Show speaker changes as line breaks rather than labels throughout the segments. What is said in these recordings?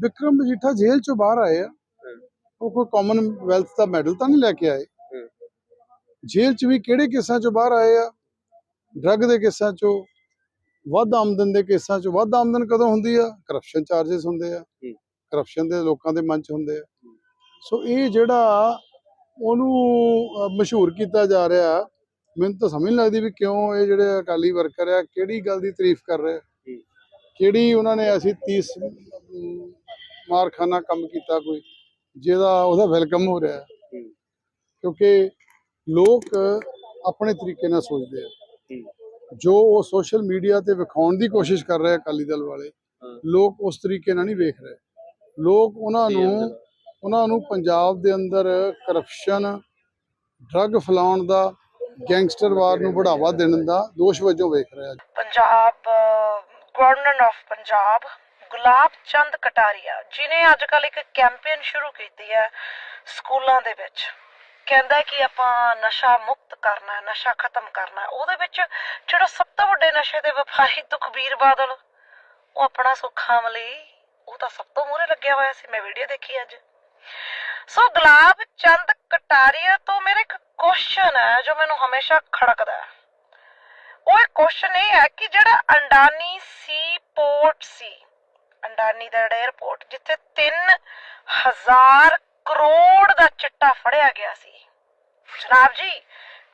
ਵਿਕਰਮ ਮਜੀਠਾ ਜੇਲ੍ਹ ਚੋਂ ਬਾਹਰ ਆਏ ਆ। ਉਹ ਕੋਈ ਕਾਮਨਵੈਲਥ ਦਾ ਮੈਡਲ ਤਾਂ ਨਹੀਂ ਲੈ ਕੇ ਆਏ। ਜੇਲ੍ਹ 'ਚ ਵੀ ਕਿਹੜੇ ਕੇਸਾਂ 'ਚੋਂ ਬਾਹਰ ਆਏ ਆ? ਡਰੱਗ ਦੇ ਕੇਸਾਂ 'ਚੋਂ ਵੱਧ ਆਮਦਨ ਦੇ ਕੇਸਾਂ 'ਚੋਂ ਵੱਧ ਆਮਦਨ ਕਦੋਂ ਹੁੰਦੀ ਆ? ਕਰਪਸ਼ਨ ਚਾਰजेस ਹੁੰਦੇ ਆ। ਕਰਪਸ਼ਨ ਦੇ ਲੋਕਾਂ ਦੇ ਮਨ 'ਚ ਹੁੰਦੇ ਆ। ਸੋ ਇਹ ਜਿਹੜਾ ਉਹਨੂੰ ਮਸ਼ਹੂਰ ਕੀਤਾ ਜਾ ਰਿਹਾ ਮੈਨੂੰ ਤਾਂ ਸਮਝ ਨਹੀਂ ਲੱਗਦੀ ਵੀ ਕਿਉਂ ਇਹ ਜਿਹੜੇ ਅਕਾਲੀ ਵਰਕਰ ਆ ਕਿਹੜੀ ਗੱਲ ਦੀ ਤਾਰੀਫ ਕਰ ਰਹੇ। ਕਿਹੜੀ ਉਹਨਾਂ ਨੇ ਅਸੀਂ 30 ਅਮ, ਮਾਰਖਾਨਾ ਕੰਮ ਕੀਤਾ ਕੋਈ ਜਿਹਦਾ ਉਹਦਾ ਵੈਲਕਮ ਹੋ ਰਿਹਾ। ਕਿਉਂਕਿ ਲੋਕ ਆਪਣੇ ਤਰੀਕੇ ਨਾਲ ਸੋਚਦੇ ਆ। ਜੋ ਉਹ ਸੋਸ਼ਲ ਮੀਡੀਆ ਤੇ ਵਿਖਾਉਣ ਦੀ ਕੋਸ਼ਿਸ਼ ਕਰ ਰਹੇ ਅਕਾਲੀ ਦਲ ਵਾਲੇ ਲੋਕ ਉਸ ਤਰੀਕੇ ਨਾਲ ਨਹੀਂ ਵੇਖ ਰਹੇ। ਲੋਕ ਉਹਨਾਂ ਨੂੰ ਉਹਨਾਂ ਨੂੰ ਪੰਜਾਬ ਦੇ ਅੰਦਰ ਕਰਪਸ਼ਨ ਡਰੱਗ ਫੈਲਾਉਣ ਦਾ ਗੈਂਗਸਟਰਵਾਦ ਨੂੰ ਬੜਾਵਾ ਦੇਣ ਦਾ ਦੋਸ਼ ਵਜੋਂ ਵੇਖ ਰਹੇ। ਆ
ਪੰਜਾਬ ਗਵਰਨਰ ਆਫ ਪੰਜਾਬ ਗੁਲਾਬ ਚੰਦ ਕਟਾਰੀਆ ਜਿਨੇ ਅੱਜ ਕੱਲ ਇੱਕ ਕੈਂਪੇਨ ਸ਼ੁਰੂ ਕੀਤੀ ਹੈ ਸਕੂਲਾਂ ਦੇ ਵਿੱਚ। ਕਹਿੰਦਾ ਕਿ ਆਪਾਂ ਨਸ਼ਾ ਮੁਕਤ ਕਰਨਾ ਹੈ ਨਸ਼ਾ ਖਤਮ ਕਰਨਾ ਹੈ ਉਹਦੇ ਵਿੱਚ ਜਿਹੜਾ ਸਭ ਤੋਂ ਵੱਡੇ ਨਸ਼ੇ ਦੇ ਵਪਾਰੀ ਤੁਖਬੀਰ ਬਾਦਲ, ਉਹ ਆਪਣਾ ਸੁੱਖਾਂ ਲਈ, ਉਹ ਤਾਂ ਸਭ ਤੋਂ ਮੂਹਰੇ ਲੱਗਿਆ ਹੋਇਆ ਸੀ, ਮੈਂ ਵੀਡੀਓ ਦੇਖੀ ਅੱਜ। ਸੋ ਗੁਲਾਬ ਚੰਦ ਕਟਾਰੀਆ ਤੋਂ ਮੇਰੇ ਇੱਕ ਕੁਐਸਚਨ ਹੈ, ਜੋ ਮੈਨੂੰ ਹਮੇਸ਼ਾ ਖੜਕਦਾ ਹੈ। ਉਹ ਇਹ ਕੁਐਸਚਨ ਇਹ ਹੈ ਕਿ ਜਿਹੜਾ ਅੰਡਾਨੀ ਸੀ ਪੋਰਟ ਸੀ ਅੰਡਾਨੀਦੜ 에ਅਰਪੋਰਟ ਜਿੱਥੇ 3000 ਕਰੋੜ ਦਾ ਚਿੱਟਾ ਫੜਿਆ ਗਿਆ ਸੀ। ਜਨਾਬ ਜੀ,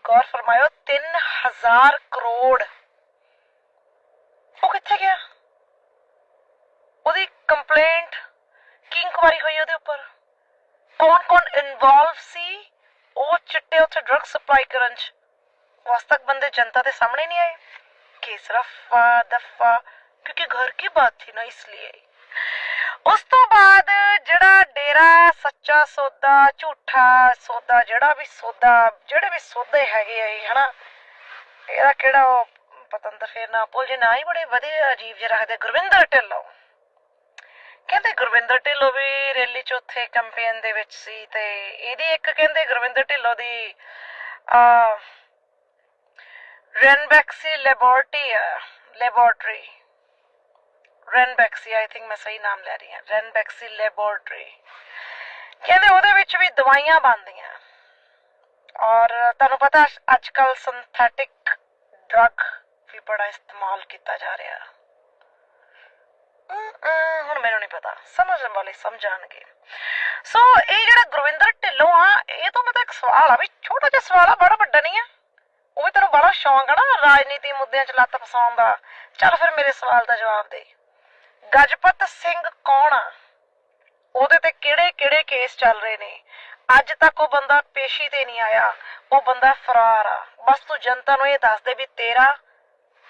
ਗੌਰ ਫਰਮਾਇਓ 3000 ਕਰੋੜ। ਉਹ ਕਿੱਥੇ ਗਿਆ? ਉਹਦੀ ਕੰਪਲੇਂਟ ਕੀ ਇਨਕੁਆਰੀ ਹੋਈ ਉਹਦੇ ਉੱਪਰ? ਕੌਣ ਕੌਣ ਇਨਵੋਲਵ ਸੀ? ਉਹ ਚਿੱਟੇ ਉੱਥੇ ਡਰਗ ਸਪਲਾਈ ਕਰਨ ਚ? ਵਾਸਤਕ ਬੰਦੇ ਜਨਤਾ ਦੇ ਸਾਹਮਣੇ ਨਹੀਂ ਆਏ। ਕੇਸ ਰਫਾ, ਦਫਾ क्योंकि घर की बात थी ना इसलिए ਉਸ ਤੋਂ ਬਾਅਦ ਜਿਹੜਾ ਡੇਰਾ ਸੱਚਾ ਸੌਦਾ ਝੂਠਾ ਸੌਦਾ ਜਿਹੜਾ ਵੀ ਸੌਦਾ ਜਿਹੜੇ ਵੀ ਸੌਦੇ ਹੈਗੇ ਆ ਇਹ ਹਨਾ ਇਹਦਾ ਕਿਹੜਾ ਉਹ ਪਤੰਦਰ ਫੇਰ ਨਾ ਭੁੱਲ ਜੇ ਨਾ ਹੀ ਬੜੇ ਵਧੀਆ ਅਜੀਬ ਜਿਹੇ ਰੱਖਦੇ ਗੁਰਵਿੰਦਰ ਢਿੱਲੋਂ ਕਹਿੰਦੇ ਗੁਰਵਿੰਦਰ ਢਿੱਲੋਂ ਵੀ ਰੈਲੀ ਚ ਉੱਥੇ ਕੈਂਪੇਨ ਦੇ ਵਿੱਚ ਸੀ ਤੇ ਇਹਦੀ ਇੱਕ ਕਹਿੰਦੇ ਗੁਰਵਿੰਦਰ ਢਿੱਲੋਂ ਦੀ ਆ Ranbaxy laboratory laboratory Ranbaxy I think ਮੈਂ ਸਹੀ ਨਾਮ ਲੈ ਰਹੀ ਹਾਂ ਰੈਨਬੈਕਸੀ ਲੈਬੋਰਟਰੀ ਕਹਿੰਦੇ ਉਹਦੇ ਵਿੱਚ ਵੀ ਦਵਾਈਆਂ ਬਣਦੀਆਂ। ਔਰ ਤੁਹਾਨੂੰ ਪਤਾ ਅੱਜ ਕੱਲ ਸਿੰਥੈਟਿਕ ਡਰੱਗ ਵੀ ਬੜਾ ਇਸਤੇਮਾਲ ਕੀਤਾ ਜਾ ਰਿਹਾ। ਹੁਣ ਮੈਨੂੰ ਨਹੀਂ ਪਤਾ। ਸਮਝਣ ਵਾਲੇ ਸਮਝਾਣਗੇ। ਸੋ ਇਹ ਜਿਹੜਾ ਗੁਰਵਿੰਦਰ ਢਿੱਲੋਂ ਆ, ਇਹ ਤੋਂ ਮਤਲਬ ਇੱਕ ਸਵਾਲ ਆ ਵੀ ਛੋਟਾ ਜਿਹਾ ਸਵਾਲ ਆ, ਬੜਾ ਵੱਡਾ ਨਹੀਂ ਆ? ਉਹ ਵੀ ਤੈਨੂੰ ਬੜਾ ਸ਼ੌਂਕ ਆ ਨਾ ਰਾਜਨੀਤੀ ਮੁੱਦਿਆਂ 'ਚ ਲੱਤ ਫਸਾਉਣ ਦਾ। ਚੱਲ ਫਿਰ ਮੇਰੇ ਸਵਾਲ ਦਾ ਜਵਾਬ ਦੇ। ਗਜਪਤ ਸਿੰਘ ਕੌਣ ਆ? ਉਹਦੇ ਤੇ ਕਿਹੜੇ ਕਿਹੜੇ ਕੇਸ ਚੱਲ ਰਹੇ ਨੇ? ਅੱਜ ਤੱਕ ਉਹ ਬੰਦਾ ਪੇਸ਼ੀ ਤੇ ਨਹੀਂ ਆਇਆ। ਉਹ ਬੰਦਾ ਫਰਾਰ ਆ। ਬਸ ਤੂੰ ਜਨਤਾ ਨੂੰ ਇਹ ਦੱਸ ਦੇ ਵੀ ਤੇਰਾ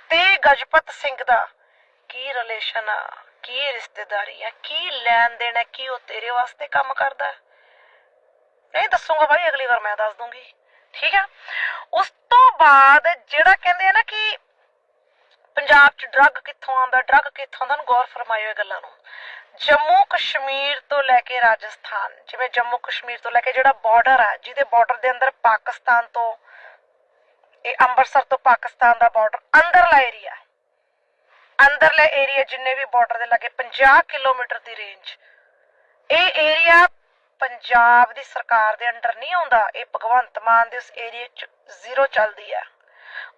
ਤੇ ਗਜਪਤ ਸਿੰਘ ਦਾ ਕੀ ਰਿਲੇਸ਼ਨ ਆ? ਕੀ ਰਿਸ਼ਤੇਦਾਰੀ ਆ? ਕੀ ਲੈਣ ਦੇਣ ਹੈ ਕੀ ਉਹ ਤੇਰੇ ਵਾਸਤੇ ਕੰਮ ਕਰਦਾ? ਹੈ ਨਹੀਂ ਦੱਸੂਗਾ ਭਾਈ ਅਗਲੀ ਵਾਰ ਮੈਂ ਦੱਸ ਦੂੰਗੀ। ਠੀਕ ਆ? ਉਸ ਤੋਂ ਬਾਅਦ ਜਿਹੜਾ ਕਹਿੰਦੇ ਆ ਨਾ ਕਿ ਪੰਜਾਬ 'ਚ ਡਰੱਗ ਕਿੱਥੋਂ ਆਉਂਦਾ ਡਰੱਗ ਕਿੱਥੋਂ ਆਉਂਦਾ ਗੌਰ ਫਰਮਾਇਓ ਇਹ ਗੱਲਾਂ ਨੂੰ। ਜੰਮੂ ਕਸ਼ਮੀਰ ਤੋਂ ਲੈ ਕੇ ਰਾਜਸਥਾਨ, ਜਿਵੇਂ ਜੰਮੂ ਕਸ਼ਮੀਰ ਤੋਂ ਲੈ ਕੇ ਜਿਹੜਾ ਬਾਰਡਰ ਆ, ਜਿਹਦੇ ਬਾਰਡਰ ਦੇ ਅੰਦਰ ਪਾਕਿਸਤਾਨ ਤੋਂ, ਇਹ ਅੰਮ੍ਰਿਤਸਰ ਤੋਂ ਪਾਕਿਸਤਾਨ ਦਾ ਬਾਰਡਰ ਅੰਦਰਲਾ ਏਰੀਆ ਅੰਦਰਲੇ ਏਰੀਆ ਜਿੰਨੇ ਵੀ ਬਾਰਡਰ ਦੇ ਲਾਗੇ 50 ਕਿਲੋਮੀਟਰ ਦੀ ਰੇਂਜ ਇਹ ਏਰੀਆ ਪੰਜਾਬ ਦੀ ਸਰਕਾਰ ਦੇ ਅੰਡਰ ਨਹੀਂ ਆਉਂਦਾ, ਇਹ ਭਗਵੰਤ ਮਾਨ ਦੇ ਉਸ ਏਰੀਆ 'ਚ ਜ਼ੀਰੋ ਚੱਲਦੀ ਆ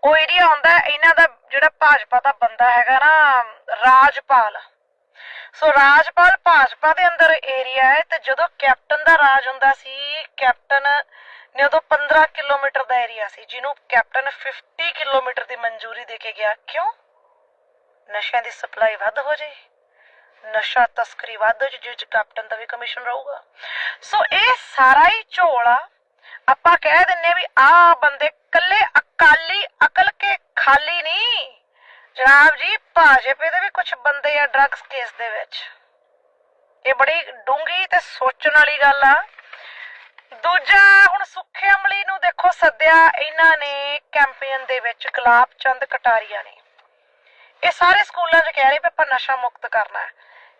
ਉਹ ਏਰੀਆ ਹੁੰਦਾ ਇਹਨਾਂ ਦਾ ਜਿਹੜਾ ਭਾਜਪਾ ਦਾ ਬੰਦਾ ਹੈਗਾ ਨਾ, ਰਾਜਪਾਲ। ਸੋ ਰਾਜਪਾਲ ਭਾਜਪਾ ਦੇ ਅੰਦਰ ਏਰੀਆ ਹੈ ਤੇ ਜਦੋਂ ਕੈਪਟਨ ਦਾ ਰਾਜ ਹੁੰਦਾ ਸੀ, ਕੈਪਟਨ ਨੇ ਉਦੋਂ 15 ਕਿਲੋਮੀਟਰ ਦਾ ਏਰੀਆ ਸੀ, ਜਿਹਨੂੰ ਕੈਪਟਨ 50 ਕਿਲੋਮੀਟਰ ਦੀ ਮਨਜ਼ੂਰੀ ਦੇ ਕੇ ਗਿਆ। ਕਿਉਂ? ਨਸ਼ਿਆਂ ਦੀ ਸਪਲਾਈ ਵੱਧ ਹੋ ਜਾਏ ਨਸ਼ਾ ਤਸਕਰੀ ਵੱਧ ਹੋ ਜਾਏ ਜਿਸ 'ਚ ਕੈਪਟਨ ਦਾ ਵੀ ਕਮਿਸ਼ਨ ਰਹੂਗਾ। ਸੋ ਇਹ ਸਾਰਾ ਹੀ ਝੋਲਾ ਆਪਾਂ ਕਹਿ ਦਿੰਨੇ ਵੀ ਆਹ ਬੰਦੇ ਕੱਲੇ ਅਕਾਲੀ, ਅਕਲ ਕੇ ਖਾਲੀ ਨਹੀਂ। ਜਨਾਬ ਜੀ, ਭਾਜਪਾ ਦੇ ਵੀ ਕੁਝ ਬੰਦੇ ਆ ਡਰੱਗਸ ਕੇਸ ਦੇ ਵਿੱਚ। ਇਹ ਬੜੀ ਡੂੰਗੀ ਤੇ ਸੋਚਣ ਵਾਲੀ ਗੱਲ ਆ। ਦੂਜਾ, ਹੁਣ ਸੁੱਖੇ ਅਮਲੀ ਨੂੰ ਦੇਖੋ ਸੱਦਿਆ ਇਹਨਾਂ ਨੇ ਕੈਂਪੇਨ ਦੇ ਵਿੱਚ, ਗੁਲਾਬ ਚੰਦ ਕਟਾਰੀਆ ਨੇ। ਇਹ ਸਾਰੇ ਸਕੂਲਾਂ 'ਚ ਕਹਿ ਰਹੇ ਵੀ ਆਪਾਂ ਨਸ਼ਾ ਮੁਕਤ ਕਰਨਾ ਹੈ।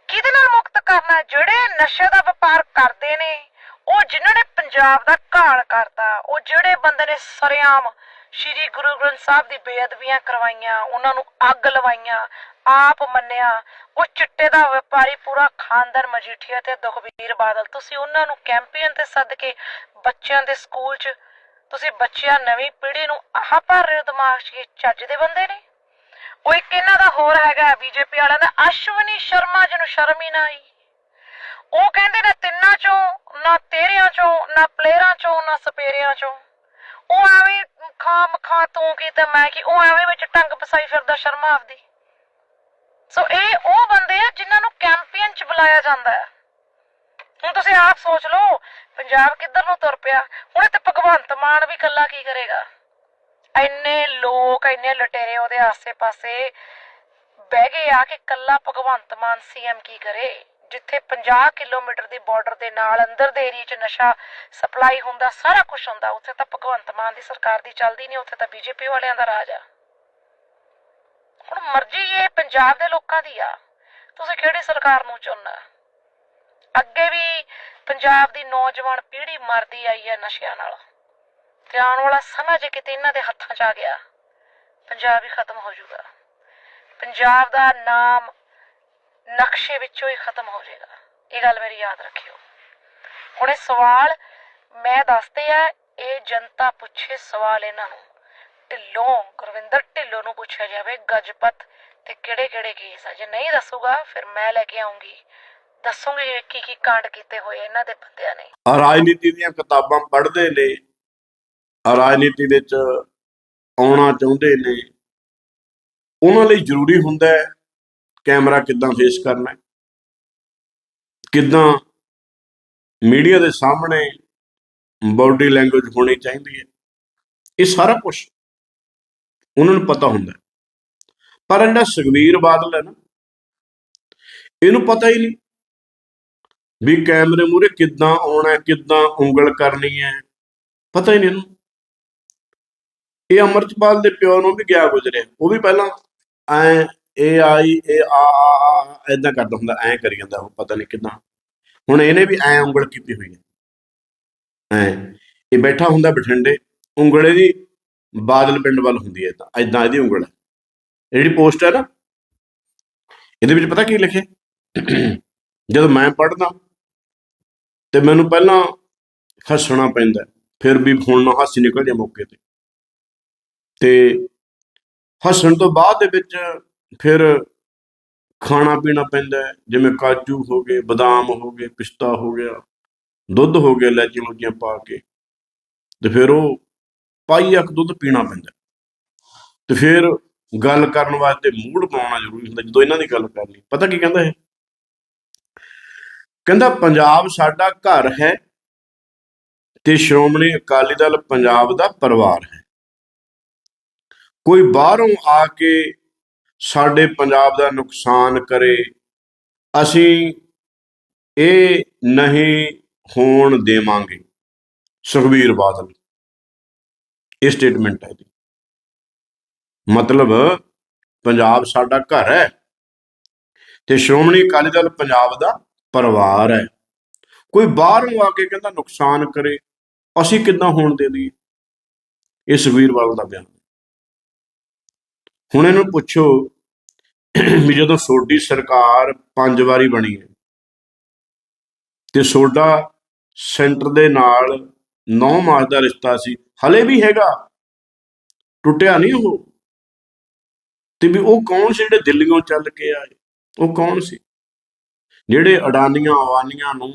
ਕਿਹਦੇ ਨਾਲ ਮੁਕਤ ਕਰਨਾ ਜਿਹੜੇ ਨਸ਼ੇ ਦਾ ਵਪਾਰ ਕਰਦੇ ਨੇ, ਉਹ ਜਿਨ੍ਹਾਂ ਨੇ ਪੰਜਾਬ ਦਾ ਘਾਣ ਕਰਤਾ, ਉਹ ਜਿਹੜੇ ਬੰਦੇ ਨੇ ਸਰਿਆਮ ਸ਼੍ਰੀ ਗੁਰੂ ਗ੍ਰੰਥ ਸਾਹਿਬ ਦੀ ਬੇਅਦਬੀਆਂ ਕਰਵਾਈਆਂ, ਉਹਨਾਂ ਨੂੰ ਅੱਗ ਲਵਾਈਆਂ, ਆਪ ਮੰਨਿਆ, ਉਹ ਚਿੱਟੇ ਦਾ ਵਪਾਰੀ ਪੂਰਾ ਖਾਨਦਾਨ, ਮਜੀਠੀਆ ਤੇ ਦੁਖਬੀਰ ਬਾਦਲ। ਤੁਸੀਂ ਉਹਨਾਂ ਨੂੰ ਕੈਂਪੇਨ ਤੇ ਸੱਦ ਕੇ ਬੱਚਿਆਂ ਦੇ ਸਕੂਲ 'ਚ, ਤੁਸੀਂ ਬੱਚਿਆਂ ਨਵੀਂ ਪੀੜ੍ਹੀ ਨੂੰ ਆਹ ਭਰ ਰਹੇ ਹੋ ਦਿਮਾਗ 'ਚ ਚੱਜ ਦੇ ਬੰਦੇ ਨੇ? ਉਹ ਇੱਕ ਇਹਨਾਂ ਦਾ ਹੋਰ ਹੈਗਾ, ਬੀਜੇਪੀ ਵਾਲਿਆਂ ਦਾ ਅਸ਼ਵਨੀ ਸ਼ਰਮਾ, ਜਿਹਨੂੰ ਸ਼ਰਮ ਹੀ ਨਾ ਆਈ। ਉਹ ਕਹਿੰਦੇ ਨੇ ਤਿੰਨਾਂ ਚੋਂ, ਨਾ ਤੇਰਿਆਂ ਚੋਂ, ਨਾ ਪਲੇਅਰਾਂ ਚੋਂ, ਨਾ ਸਪੇਰਿਆਂ ਚੋਂ। ਉਹ ਐਵੇਂ ਖਾਮ ਖਾ ਤੂੰ ਕੀ ਤੇ ਮੈਂ ਕੀ, ਉਹ ਐਵੇਂ ਵਿੱਚ ਟੰਗ ਫਸਾਈ ਫਿਰਦਾ ਸ਼ਰਮਾ ਆਪਦੀ। ਸੋ ਇਹ ਉਹ ਬੰਦੇ ਆ ਜਿਨ੍ਹਾਂ ਨੂੰ ਕੈਂਪੇਨ ਚ ਬੁਲਾਇਆ ਜਾਂਦਾ ਹੈ। ਹੁਣ ਤੁਸੀਂ ਆਪ ਸੋਚ ਲਓ, ਪੰਜਾਬ ਕਿੱਧਰ ਨੂੰ ਤੁਰ ਪਿਆ? ਹੁਣ ਇੱਥੇ ਭਗਵੰਤ ਮਾਨ ਵੀ ਕੱਲਾ ਕੀ ਕਰੇਗਾ? ਇੰਨੇ ਲੋਕ ਇੰਨੇ ਲਟੇਰੇ ਉਹਦੇ ਆਸੇ-ਪਾਸੇ ਬਹਿ ਗਏ ਆ ਕਿ ਕੱਲਾ ਭਗਵੰਤ ਮਾਨ ਸੀਐਮ ਕੀ ਕਰੇ? ਜਿੱਥੇ 50 ਕਿਲੋਮੀਟਰ ਦੀ ਬਾਰਡਰ ਦੇ ਨਾਲ ਅੰਦਰ ਦੇ ਏਰੀਆ 'ਚ ਨਸ਼ਾ ਸਪਲਾਈ ਹੁੰਦਾ, ਸਾਰਾ ਕੁਝ ਹੁੰਦਾ, ਉੱਥੇ ਤਾਂ ਭਗਵੰਤ ਮਾਨ ਦੀ ਸਰਕਾਰ ਦੀ ਚੱਲਦੀ ਨਹੀਂ, ਉੱਥੇ ਤਾਂ ਬੀਜੇਪੀ ਵਾਲਿਆਂ ਦਾ ਰਾਜ ਆ। ਹੁਣ ਮਰਜ਼ੀ ਇਹ ਪੰਜਾਬ ਦੇ ਲੋਕਾਂ ਦੀ ਆ, ਤੁਸੀਂ ਕਿਹੜੀ ਸਰਕਾਰ ਨੂੰ ਚੁਣਨਾ? ਅੱਗੇ ਵੀ ਪੰਜਾਬ ਦੀ ਨੌਜਵਾਨ ਪੀੜ੍ਹੀ ਮਰਦੀ ਆਈ ਹੈ ਨਸ਼ਿਆਂ ਨਾਲ। ਤੇ ਆਉਣ ਵਾਲਾ ਸਮਾਂ ਜੇ ਕਿਤੇ ਇਹਨਾਂ ਦੇ ਹੱਥਾਂ 'ਚ ਆ ਗਿਆ, ਪੰਜਾਬ ਹੀ ਖਤਮ ਹੋ ਜਾਊਗਾ। ਪੰਜਾਬ ਦਾ ਨਾਮ ਨਕਸ਼ੇ ਵਿੱਚੋਂ ਹੀ ਖਤਮ ਹੋ ਜਾਏਗਾ। ਇਹ ਗੱਲ ਮੇਰੀ ਯਾਦ ਰੱਖਿਓ। ਹੁਣ ਇਹ ਸਵਾਲ ਮੈਂ ਦੱਸਦੇ ਆ, ਇਹ ਜਨਤਾ ਪੁੱਛੇ ਸਵਾਲ ਇਹਨਾਂ ਨੂੰ। ਢਿੱਲੋਂ, ਗੁਰਵਿੰਦਰ ਢਿੱਲੋਂ ਨੂੰ ਪੁੱਛਿਆ ਜਾਵੇ, ਗਜਪਤ ਤੇ ਕਿਹੜੇ ਕਿਹੜੇ ਕੇਸ ਆ। ਜੇ ਨਹੀਂ ਦੱਸੂਗਾ, ਫਿਰ ਮੈਂ ਲੈ ਕੇ ਆਉਂਗੀ। ਦੱਸੂਗੀ ਕੀ ਕੀ ਕਾਂਡ ਕੀਤੇ ਹੋਏ ਇਹਨਾਂ ਦੇ ਬੰਦਿਆਂ ਨੇ।
ਰਾਜਨੀਤੀ ਦੀਆਂ ਕਿਤਾਬਾਂ ਪੜ੍ਹਦੇ ਨੇ। ਰਾਜਨੀਤੀ ਵਿੱਚ ਆਉਣਾ ਚਾਹੁੰਦੇ ਨੇ। ਉਹਨਾਂ ਲਈ ਜ਼ਰੂਰੀ ਹੁੰਦਾ ਹੈ ਕੈਮਰਾ ਕਿੱਦਾਂ ਫੇਸ ਕਰਨਾ ਹੈ? ਕਿੱਦਾਂ ਮੀਡੀਆ ਦੇ ਸਾਹਮਣੇ ਬਾਡੀ ਲੈਂਗੁਏਜ ਹੋਣੀ ਚਾਹੀਦੀ ਹੈ? ਇਹ ਸਾਰਾ ਕੁਝ ਉਹਨਾਂ ਨੂੰ ਪਤਾ ਹੁੰਦਾ ਪਰ ਜਿਹੜਾ ਸੁਖਬੀਰ ਬਾਦਲ ਹੈ ਨਾ, ਇਹਨੂੰ ਪਤਾ ਹੀ ਨਹੀਂ ਵੀ ਕੈਮਰੇ ਮੂਰੇ ਕਿੱਦਾਂ ਆਉਣਾ ਕਿੱਦਾਂ ਉਂਗਲ ਕਰਨੀ ਹੈ, ਪਤਾ ਹੀ ਨਹੀਂ ਇਹਨੂੰ। ਇਹ ਅਮਰਤਪਾਲ ਦੇ ਪਿਓ ਨੂੰ ਵੀ ਗਿਆ ਗੁਜ਼ਰਿਆ, ਉਹ ਵੀ ਪਹਿਲਾਂ ਐ ਇਹ ਆਈ ਇਹ ਆ ਆ ਐਦਾਂ ਕਰਦਾ ਹੁੰਦਾ, ਐ ਕਰੀ ਜਾਂਦਾ ਉਹ, ਪਤਾ ਨਹੀਂ ਕਿੱਦਾਂ। ਹੁਣ ਇਹਨੇ ਵੀ ਐ ਉਂਗਲ ਕੀਤੀ ਹੋਈ ਹੈ। ਐ, ਇਹ ਬੈਠਾ ਹੁੰਦਾ ਬਠਿੰਡੇ, ਉਂਗਲੇ ਦੀ ਬਾਦਲ ਪਿੰਡ ਵੱਲ ਹੁੰਦੀ ਹੈ ਤਾਂ ਐਦਾਂ ਇਹਦੀ ਉਂਗਲ ਹੈ। ਜਿਹੜੀ ਪੋਸਟ ਹੈ ਨਾ, ਇਹਦੇ ਵਿੱਚ ਪਤਾ ਕੀ ਲਿਖਿਆ ਜਦੋਂ ਮੈਂ ਪੜ੍ਹਦਾ, ਤੇ ਮੈਨੂੰ ਪਹਿਲਾਂ ਹੱਸਣਾ ਪੈਂਦਾ ਫਿਰ ਵੀ ਹੁਣ ਨਾ ਹਾਸੀ ਨਿਕਲ ਜਾ ਮੌਕੇ ਤੇ। ਤੇ ਹੱਸਣ ਤੋਂ ਬਾਅਦ ਦੇ ਵਿੱਚ ਫਿਰ ਖਾਣਾ ਪੀਣਾ ਪੈਂਦਾ ਜਿਵੇਂ ਕਾਜੂ ਹੋ ਗਏ, ਬਦਾਮ ਹੋ ਗਏ, ਪਿਸਤਾ ਹੋ ਗਿਆ, ਦੁੱਧ ਹੋ ਗਿਆ ਇਲਾਚੀ ਲੁਚੀਆਂ ਪਾ ਕੇ ਤੇ ਫਿਰ ਉਹ ਪਾਈ ਇੱਕ ਦੁੱਧ ਪੀਣਾ ਪੈਂਦਾ ਤੇ ਫਿਰ ਗੱਲ ਕਰਨ ਵਾਸਤੇ ਮੂਡ ਬਣਾਉਣਾ ਜ਼ਰੂਰੀ ਹੁੰਦਾ, ਜਦੋਂ ਇਹਨਾਂ ਦੀ ਗੱਲ ਕਰਨੀ। ਪਤਾ ਕੀ ਕਹਿੰਦਾ ਇਹ? ਕਹਿੰਦਾ, ਪੰਜਾਬ ਸਾਡਾ ਘਰ ਹੈ ਤੇ ਸ਼੍ਰੋਮਣੀ ਅਕਾਲੀ ਦਲ ਪੰਜਾਬ ਦਾ ਪਰਿਵਾਰ ਹੈ। ਕੋਈ ਬਾਹਰੋਂ ਆ ਕੇ ਸਾਡੇ ਪੰਜਾਬ ਦਾ ਨੁਕਸਾਨ ਕਰੇ। ਅਸੀਂ ਇਹ ਨਹੀਂ ਹੋਣ ਦੇਵਾਂਗੇ। ਸੁਖਬੀਰ ਬਾਦਲ। ਇਹ ਸਟੇਟਮੈਂਟ ਹੈ ਜੀ। ਮਤਲਬ ਪੰਜਾਬ ਸਾਡਾ ਘਰ ਹੈ ਤੇ ਸ਼੍ਰੋਮਣੀ ਅਕਾਲੀ ਦਲ ਪੰਜਾਬ ਦਾ ਪਰਿਵਾਰ ਹੈ। ਕੋਈ ਬਾਹਰੋਂ ਆ ਕੇ ਕਹਿੰਦਾ ਨੁਕਸਾਨ ਕਰੇ, ਅਸੀਂ ਕਿੱਦਾਂ ਹੋਣ ਦੇ ਦਈਏ? ਇਹ ਸੁਖਬੀਰ ਬਾਦਲ ਦਾ ਬਿਆਨ ਹੁਣ ਇਹਨੂੰ ਪੁੱਛੋ ਵੀ ਜਦੋਂ ਸੋਡੀ ਸਰਕਾਰ ਪੰਜ ਵਾਰੀ ਬਣੀ ਹੈ, ਤੇ ਸੋਡਾ ਸੈਂਟਰ ਦੇ ਨਾਲ 9 ਮਾਸ ਦਾ ਰਿਸ਼ਤਾ ਸੀ, ਹਲੇ ਵੀ ਹੈਗਾ, ਟੁੱਟਿਆ ਨਹੀਂ ਉਹ। ਤੇ ਵੀ ਉਹ ਕੌਣ ਸੀ ਜਿਹੜੇ ਦਿੱਲੀੋਂ ਚੱਲ ਕੇ ਆਏ? ਉਹ ਕੌਣ ਸੀ? ਜਿਹੜੇ ਅਡਾਨੀਆਂ ਅਵਾਨੀਆਂ ਨੂੰ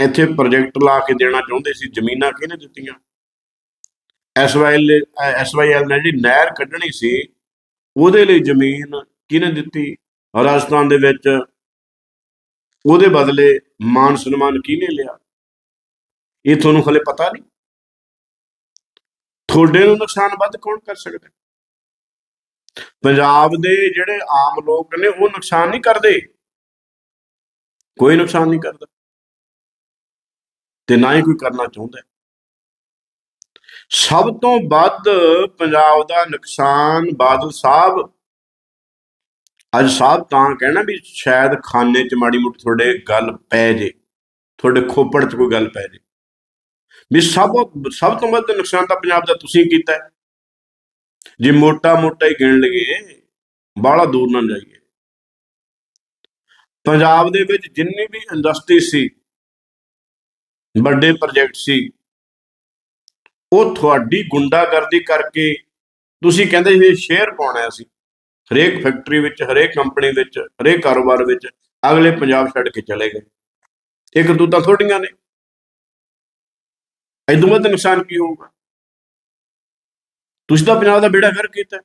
ਇੱਥੇ ਪ੍ਰੋਜੈਕਟ ਲਾ ਕੇ ਦੇਣਾ ਚਾਹੁੰਦੇ ਸੀ, ਜ਼ਮੀਨਾਂ ਕਿਹਨੇ ਦਿੱਤੀਆਂ? ਐਸਵਾਈਐਲ ਐਸਵਾਈਐਲ ਨੇ ਜਿਹੜੀ ਨਹਿਰ ਕੱਢਣੀ ਸੀ, ਉਹਦੇ ਲਈ ਜ਼ਮੀਨ ਕਿਹਨੇ ਦਿੱਤੀ? ਰਾਜਸਥਾਨ ਦੇ ਵਿੱਚ ਉਹਦੇ ਬਦਲੇ ਮਾਨ ਸਨਮਾਨ ਕਿਹਨੇ ਲਿਆ? ਇਹ ਤੁਹਾਨੂੰ ਹਲੇ ਪਤਾ ਨਹੀਂ। ਤੁਹਾਡੇ ਨੂੰ ਨੁਕਸਾਨ ਵੱਧ ਕੌਣ ਕਰ ਸਕਦਾ? ਪੰਜਾਬ ਦੇ ਜਿਹੜੇ ਆਮ ਲੋਕ ਨੇ, ਉਹ ਨੁਕਸਾਨ ਨਹੀਂ ਕਰਦੇ। ਕੋਈ ਨੁਕਸਾਨ ਨਹੀਂ ਕਰਦਾ। ਤੇ ਨਾ ਹੀ ਕੋਈ ਕਰਨਾ ਚਾਹੁੰਦਾ। ਸਭ ਤੋਂ ਵੱਧ ਪੰਜਾਬ ਦਾ ਨੁਕਸਾਨ ਬਾਦਲ ਸਾਹਿਬ ਅੱਜ ਸਾਹਿਬ ਤਾਂ ਕਹਿਣਾ ਵੀ ਸ਼ਾਇਦ ਖਾਨੇ 'ਚ ਮਾੜੀ ਮੋਟੀ ਤੁਹਾਡੇ ਗੱਲ ਪੈ ਜੇ, ਤੁਹਾਡੇ ਖੋਪੜ 'ਚ ਕੋਈ ਗੱਲ ਪੈ ਜੇ। ਵੀ ਸਭ ਸਭ ਤੋਂ ਵੱਧ ਨੁਕਸਾਨ ਤਾਂ ਪੰਜਾਬ ਦਾ ਤੁਸੀਂ ਕੀਤਾ ਜੇ ਮੋਟਾ ਮੋਟਾ ਹੀ ਗਿਣ ਲਈਏ, ਬਾਹਲਾ ਦੂਰ ਨਾ ਜਾਈਏ। ਪੰਜਾਬ ਦੇ ਵਿੱਚ ਜਿੰਨੀ ਵੀ ਇੰਡਸਟਰੀ ਸੀ, ਵੱਡੇ ਪ੍ਰੋਜੈਕਟ ਸੀ, ਉਹ ਤੁਹਾਡੀ ਗੁੰਡਾਗਰਦੀ ਕਰਕੇ ਤੁਸੀਂ ਕਹਿੰਦੇ ਸੀ ਸ਼ੇਅਰ ਪਾਉਣਾ ਸੀ ਹਰੇਕ ਫੈਕਟਰੀ ਵਿੱਚ, ਹਰੇਕ ਕੰਪਨੀ ਵਿੱਚ, ਹਰੇਕ ਕਾਰੋਬਾਰ ਵਿੱਚ ਅਗਲੇ ਪੰਜਾਬ ਛੱਡ ਕੇ ਚਲੇ ਗਏ। ਇਹ ਕਰਤੂਤਾਂ ਥੋੜੀਆਂ ਨੇ। ਇਦੋਂ ਵੱਧ ਨੁਕਸਾਨ ਕੀ ਹੋਊਗਾ? ਤੁਸੀਂ ਤਾਂ ਪੰਜਾਬ ਦਾ ਬੇੜਾ ਗਰ ਕੀਤਾ।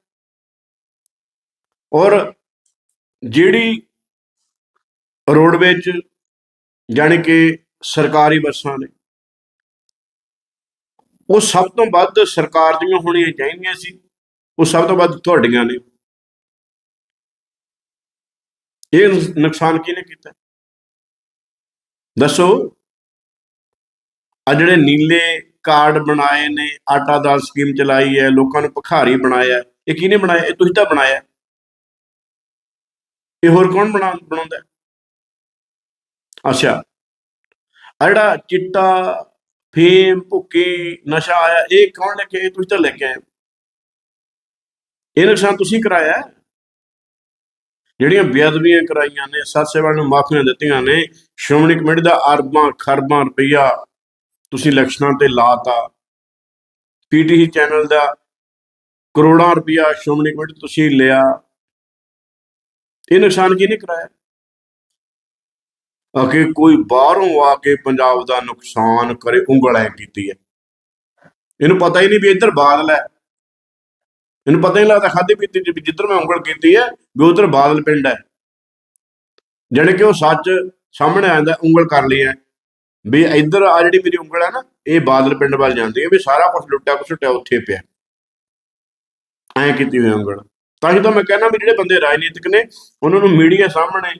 ਔਰ ਜਿਹੜੀ ਰੋਡਵੇਜ ਜਾਣੀ ਕਿ ਸਰਕਾਰੀ ਬੱਸਾਂ ਨੇ, ਉਹ ਸਭ ਤੋਂ ਵੱਧ ਸਰਕਾਰ ਦੀਆਂ ਹੋਣੀਆਂ ਚਾਹੀਦੀਆਂ ਸੀ। ਉਹ ਸਭ ਤੋਂ ਵੱਧ ਤੁਹਾਡੀਆਂ ਨੇ। ਇਹ ਨੁਕਸਾਨ ਕਿਹਨੇ ਕੀਤਾ? ਦੱਸੋ। ਆ ਜਿਹੜੇ ਨੀਲੇ ਕਾਰਡ ਬਣਾਏ ਨੇ, ਆਟਾ ਦਾਲ ਸਕੀਮ ਚਲਾਈ ਹੈ, ਲੋਕਾਂ ਨੂੰ ਭਖਾਰੀ ਬਣਾਇਆ ਇਹ ਕਿਹਨੇ ਬਣਾਇਆ? ਇਹ ਤੁਸੀਂ ਤਾਂ ਬਣਾਇਆ ਇਹ ਹੋਰ ਕੌਣ ਬਣਾ, ਬਣਾਉਂਦਾ ਅੱਛਾ। ਆ ਜਿਹੜਾ ਚਿੱਟਾ, ਫੇਮ, ਭੁੱਕੀ, ਨਸ਼ਾ ਆਇਆ, ਇਹ ਕੌਣ ਲੈ ਕੇ ਆਏ? ਤੁਸੀਂ ਤਾਂ ਲੈ ਕੇ ਆਏ ਇਹ ਨੁਕਸਾਨ ਤੁਸੀਂ ਕਰਾਇਆ ਜਿਹੜੀਆਂ ਬੇਅਦਬੀਆਂ ਕਰਾਈਆਂ ਨੇ, ਸੱਤ ਸੇਵਾ ਨੂੰ ਮਾਫੀਆਂ ਦਿੱਤੀਆਂ ਨੇ, ਸ਼੍ਰੋਮਣੀ ਕਮੇਟੀ ਦਾ ਅਰਬਾਂ, ਖਰਬਾਂ ਰੁਪਈਆ ਤੁਸੀਂ ਇਲੈਕਸ਼ਨਾਂ ਤੇ ਲਾਤਾ। ਪੀਟੀਸੀ ਚੈਨਲ ਦਾ ਕਰੋੜਾਂ ਰੁਪਈਆ ਸ਼੍ਰੋਮਣੀ ਕਮੇਟੀ ਤੁਸੀਂ ਲਿਆ। ਇਹ ਨੁਕਸਾਨ ਕੀ ਨਹੀਂ ਕਰਾਇਆ? ਅਕੇ ਕੋਈ ਬਾਹਰੋਂ ਆ ਕੇ ਪੰਜਾਬ ਦਾ ਨੁਕਸਾਨ ਕਰੇ, ਉਂਗਲ ਐ ਕੀਤੀ ਹੈ ਇਹਨੂੰ ਪਤਾ ਹੀ ਨਹੀਂ ਵੀ ਇੱਧਰ ਬਾਦਲ ਹੈ ਇਹਨੂੰ ਪਤਾ ਹੀ ਨਹੀਂ ਲੱਗਦਾ ਖਾਦੀ ਪੀਤੀ ਚ ਵੀ ਜਿੱਧਰ ਮੈਂ ਉਂਗਲ ਕੀਤੀ ਹੈ, ਵੀ ਉਧਰ ਬਾਦਲ ਪਿੰਡ ਹੈ। ਜਾਣੀ ਕਿ ਉਹ ਸੱਚ ਸਾਹਮਣੇ ਆਂਦਾ ਉਂਗਲ ਕਰ ਲਈ ਹੈ। ਵੀ ਇੱਧਰ ਆ ਜਿਹੜੀ ਮੇਰੀ ਉਂਗਲ ਹੈ ਨਾ, ਇਹ ਬਾਦਲ ਪਿੰਡ ਵੱਲ ਜਾਂਦੀ ਹੈ, ਵੀ ਸਾਰਾ ਕੁਝ ਲੁੱਟਿਆ ਕੁਛ ਲੁੱਟਿਆ ਉੱਥੇ ਪਿਆ। ਐਂ ਕੀਤੀ ਹੋਈ ਉਂਗਲ। ਤਾਂ ਹੀ ਤਾਂ ਮੈਂ ਕਹਿੰਦਾ ਵੀ ਜਿਹੜੇ ਬੰਦੇ ਰਾਜਨੀਤਿਕ ਨੇ, ਉਹਨਾਂ ਨੂੰ ਮੀਡੀਆ ਸਾਹਮਣੇ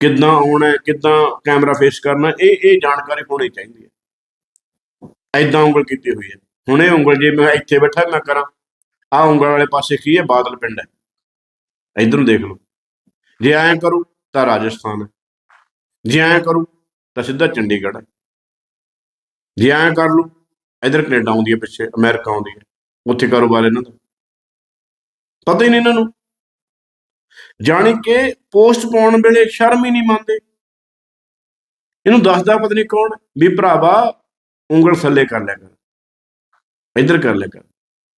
ਕਿੱਦਾਂ ਆਉਣਾ ਕਿੱਦਾਂ ਕੈਮਰਾ ਫੇਸ ਕਰਨਾ ਇਹ ਇਹ ਜਾਣਕਾਰੀ ਹੋਣੀ ਚਾਹੀਦੀ ਹੈ। ਐਦਾਂ ਉਂਗਲ ਕੀਤੀ ਹੋਈ ਹੈ। ਹੁਣ ਇਹ ਉਂਗਲ ਜੇ ਮੈਂ ਇੱਥੇ ਬੈਠਾ, ਮੈਂ ਕਰਾਂ। ਆ ਉਂਗਲ ਵਾਲੇ ਪਾਸੇ ਕੀ ਹੈ? ਬਾਦਲ ਪਿੰਡ ਹੈ। ਇਧਰ ਨੂੰ ਦੇਖ ਲਓ। ਜੇ ਐਂ ਕਰੂ ਤਾਂ ਰਾਜਸਥਾਨ ਹੈ। ਜੇ ਐਂ ਕਰੂ ਤਾਂ ਸਿੱਧਾ ਚੰਡੀਗੜ੍ਹ ਹੈ। ਜੇ ਐਂ ਕਰ ਲਓ ਇਧਰ ਕੈਨੇਡਾ ਆਉਂਦੀ ਹੈ ਪਿੱਛੇ, ਅਮਰੀਕਾ ਆਉਂਦੀ ਹੈ। ਉੱਥੇ ਕਾਰੋਬਾਰ ਇਹਨਾਂ ਦਾ। ਪਤਾ ਹੀ ਨਹੀਂ ਇਹਨਾਂ ਨੂੰ। ਜਾਣੀ ਕਿ ਪੋਸਟ ਪਾਉਣ ਵੇਲੇ ਸ਼ਰਮ ਹੀ ਨਹੀਂ ਮੰਨਦੇ। ਇਹਨੂੰ ਦੱਸਦਾ ਪਤਨੀ ਕੌਣ, ਵੀ ਭਰਾਵਾ, ਉਂਗਲ ਥੱਲੇ ਕਰ ਲਿਆ ਕਰ। ਇੱਧਰ ਕਰ ਲਿਆ ਕਰ।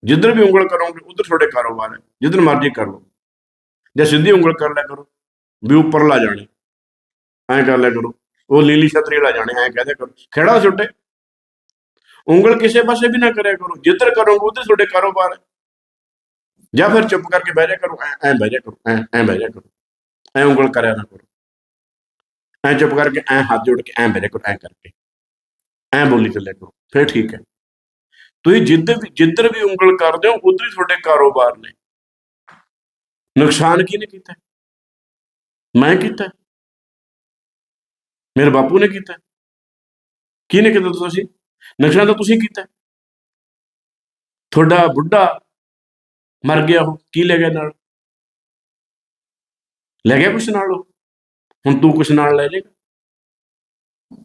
ਜਿੱਧਰ ਵੀ ਉਂਗਲ ਕਰੋਗੇ, ਉਧਰ ਤੁਹਾਡੇ ਕਾਰੋਬਾਰ ਹੈ। ਜਿੱਧਰ ਮਰਜ਼ੀ ਕਰ ਲਓ। ਜਾਂ ਸਿੱਧੀ ਉਂਗਲ ਕਰ ਲਿਆ ਕਰੋ, ਵੀ ਉੱਪਰ ਲਾ ਜਾਣੇ। ਐਂ ਕਰ ਲਿਆ ਕਰੋ। ਉਹ ਲੀਲੀ ਛਤਰੀ ਲਾ ਜਾਣੇ, ਐਂ ਕਹਦੇ ਕਰੋ। ਖੇੜਾ ਛੁੱਟੇ ਉਂਗਲ ਕਿਸੇ ਪਾਸੇ ਵੀ ਨਾ ਕਰਿਆ ਕਰੋ। ਜਿੱਧਰ ਕਰੋਗੇ, ਉਧਰ ਤੁਹਾਡੇ ਕਾਰੋਬਾਰ ਹੈ। ਜਾਂ ਫਿਰ ਚੁੱਪ ਕਰਕੇ ਬਹਿ ਜਾ ਕਰੋ। ਐਂ ਐਂ ਬਹਿ ਜਾ ਕਰੋ। ਐਂ ਐਂ ਬਹਿ ਜਾ ਕਰੋ। ਐਂ ਉਂਗਲ ਕਰਿਆ ਨਾ ਕਰੋ। ਐਂ ਚੁੱਪ ਕਰਕੇ, ਐਂ ਹੱਥ ਜੋੜ ਕੇ ਐਂ ਬਹਿ ਜਾ ਕਰੋ। ਐਂ ਕਰਕੇ। ਐਂ ਬੋਲੀ ਚੱਲਿਆ ਕਰੋ। ਫਿਰ ਠੀਕ ਹੈ। ਤੁਸੀਂ ਜਿੱਧਰ ਵੀ ਜਿੱਧਰ ਵੀ ਉਂਗਲ ਕਰਦੇ ਹੋ, ਉਧਰ ਹੀ ਤੁਹਾਡੇ ਕਾਰੋਬਾਰ ਨੇ। ਨੁਕਸਾਨ ਕਿਹਨੇ ਕੀਤਾ? ਮੈਂ ਕੀਤਾ। ਮੇਰੇ ਬਾਪੂ ਨੇ ਕੀਤਾ। ਕਿਹਨੇ ਕੀਤਾ ਤੁਸੀਂ? ਨੁਕਸਾਨ ਤਾਂ ਤੁਸੀਂ ਕੀਤਾ। ਤੁਹਾਡਾ ਬੁੱਢਾ ਮਰ ਗਿਆ ਉਹ, ਕੀ ਲੈ ਗਿਆ ਨਾਲ? ਲੈ ਗਿਆ ਕੁਛ ਨਾਲ ਉਹ? ਹੁਣ ਤੂੰ ਕੁਛ ਨਾਲ ਲੈ ਜਾਏਗਾ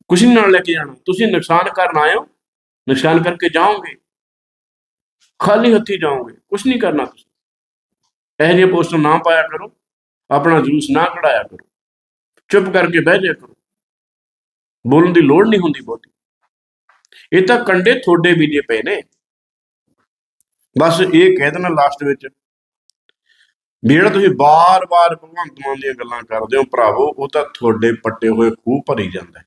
ਕੁਛ ਨਹੀਂ ਨਾਲ ਲੈ ਕੇ ਜਾਣਾ। ਤੁਸੀਂ ਨੁਕਸਾਨ ਕਰਨ ਆਏ ਹੋ। ਨੁਕਸਾਨ ਕਰਕੇ ਜਾਓਗੇ। ਖਾਲੀ ਹੱਥੀ ਜਾਓਗੇ, ਕੁਛ ਨਹੀਂ ਕਰਨਾ ਤੁਸੀਂ। ਇਹ ਜਿਹੇ ਪੋਸਟਰ ਨਾ ਪਾਇਆ ਕਰੋ, ਆਪਣਾ ਜੂਸ ਨਾ ਕਢਾਇਆ ਕਰੋ। ਚੁੱਪ ਕਰਕੇ ਬਹਿ ਜਾ ਕਰੋ। ਬੋਲਣ ਦੀ ਲੋੜ ਨਹੀਂ ਹੁੰਦੀ ਬਹੁਤੀ। ਇਹ ਤਾਂ ਕੰਡੇ ਥੋੜੇ ਬੀਜੇ ਪਏ ਨੇ। ਬਸ ਇਹ ਕਹਿ ਦੇਣਾ ਲਾਸਟ ਵਿੱਚ, ਵੀ ਜਿਹੜਾ ਤੁਸੀਂ ਬਾਰ-ਬਾਰ ਭਗਵੰਤ ਮਾਨ ਦੀਆਂ ਗੱਲਾਂ ਕਰਦੇ ਹੋ ਭਰਾਵੋ, ਉਹ ਤਾਂ ਤੁਹਾਡੇ ਪੱਟੇ ਹੋਏ ਖੂਹ ਭਰੀ ਜਾਂਦਾ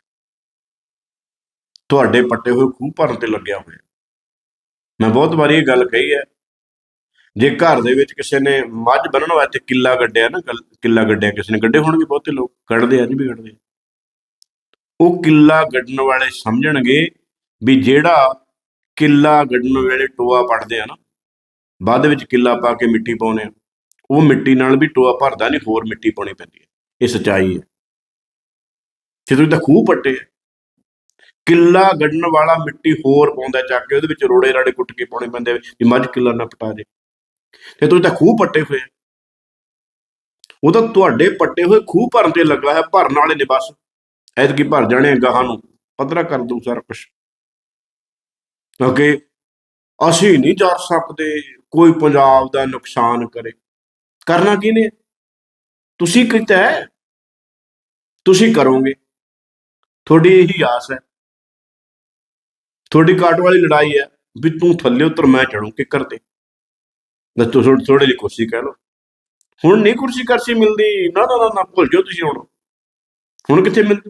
ਤੁਹਾਡੇ ਪੱਟੇ ਹੋਏ ਖੂਹ ਭਰਨ ਤੇ ਲੱਗਿਆ ਹੋਇਆ ਮੈਂ ਬਹੁਤ ਵਾਰੀ ਇਹ ਗੱਲ ਕਹੀ ਹੈ। ਜੇ ਘਰ ਦੇ ਵਿੱਚ ਕਿਸੇ ਨੇ ਮੱਝ ਬੰਨਣ ਵਾਸਤੇ ਕਿੱਲਾ ਗੱਡਿਆ ਨਾ ਗੱਲ- ਕਿੱਲਾ ਗੱਡਿਆ ਕਿਸੇ ਨੇ ਗੱਡੇ ਹੋਣਗੇ ਬਹੁਤੇ ਲੋਕ ਕੱਢਦੇ ਆ, ਅੱਜ ਵੀ ਕੱਢਦੇ ਉਹ ਕਿੱਲਾ ਗੱਡਣ ਵਾਲੇ ਸਮਝਣਗੇ ਵੀ ਜਿਹੜਾ ਕਿੱਲਾ ਗੱਡਣ ਵੇਲੇ ਟੋਆ ਪੜਦੇ ਆ ਨਾ, ਬਾਅਦ ਵਿੱਚ ਕਿੱਲਾ ਪਾ ਕੇ ਮਿੱਟੀ ਪਾਉਨੇ ਆ, ਉਹ ਮਿੱਟੀ ਨਾਲ ਵੀ ਟੋਆ ਭਰਦਾ ਨਹੀਂ, ਹੋਰ ਮਿੱਟੀ ਪਾਉਣੀ ਪੈਂਦੀ ਹੈ। ਇਹ ਸਚਾਈ ਹੈ। ਜੇ ਤੁਸੀਂ ਤਾਂ ਖੂਹ ਪੱਟੇ ਕਿੱਲਾ ਗੱਡਣ ਵਾਲਾ ਮਿੱਟੀ ਹੋਰ ਪਾਉਂਦਾ ਚੱਕ ਕੇ, ਉਹਦੇ ਵਿੱਚ ਰੋੜੇ ਰਾੜੇ ਕੁੱਟ ਕੇ ਪਾਉਣੇ ਪੈਂਦੇ ਵੀ ਮੱਝ ਕਿੱਲਾ ਨਾ ਪਟਾ ਦੇ। ਤੇ ਤੁਸੀਂ ਤਾਂ ਖੂਹ ਪੱਟੇ ਹੋਏ ਆ। ਉਹ ਤਾਂ ਤੁਹਾਡੇ ਪੱਟੇ ਹੋਏ ਖੂਹ ਭਰਨ ਤੇ ਲੱਗਾ ਹੈ ਭਰਨ ਵਾਲੇ ਨੇ ਬਸ। ਐਤਕੀ ਭਰ ਜਾਣੇ ਆ ਗਾਹਾਂ ਨੂੰ। ਪੱਧਰਾ ਕਰ ਦੂ ਸਾਰਾ ਕੁਝ ਓਕੇ ਅਸੀਂ ਨਹੀਂ ਜਰ ਸਕਦੇ, ਕੋਈ ਪੰਜਾਬ ਦਾ ਨੁਕਸਾਨ ਕਰੇ। ਕਰਨਾ ਕਿਹਨੇ ਤੁਸੀਂ ਕੀਤਾ ਤੁਸੀਂ ਕਰੋਗੇ। ਤੁਹਾਡੀ ਇਹੀ ਆਸ ਹੈ। ਤੁਹਾਡੀ ਕਾਟ ਵਾਲੀ ਲੜਾਈ ਹੈ ਵੀ ਤੂੰ ਥੱਲੇ ਉਤਰ, ਮੈਂ ਚੜੂ ਕਿੱਕਰ ਤੇ। ਨਾ ਤੂੰ ਥੋੜੇ ਜਿਹੀ ਕੁਰਸੀ ਕਹਿ ਲਓ। ਹੁਣ ਨਹੀਂ ਕੁਰਸੀ ਕਰਸੀ ਮਿਲਦੀ ਨਾ ਨਾ ਨਾ, ਭੁੱਲ ਜਾਓ ਤੁਸੀਂ ਹੁਣ। ਹੁਣ ਕਿੱਥੇ ਮਿਲ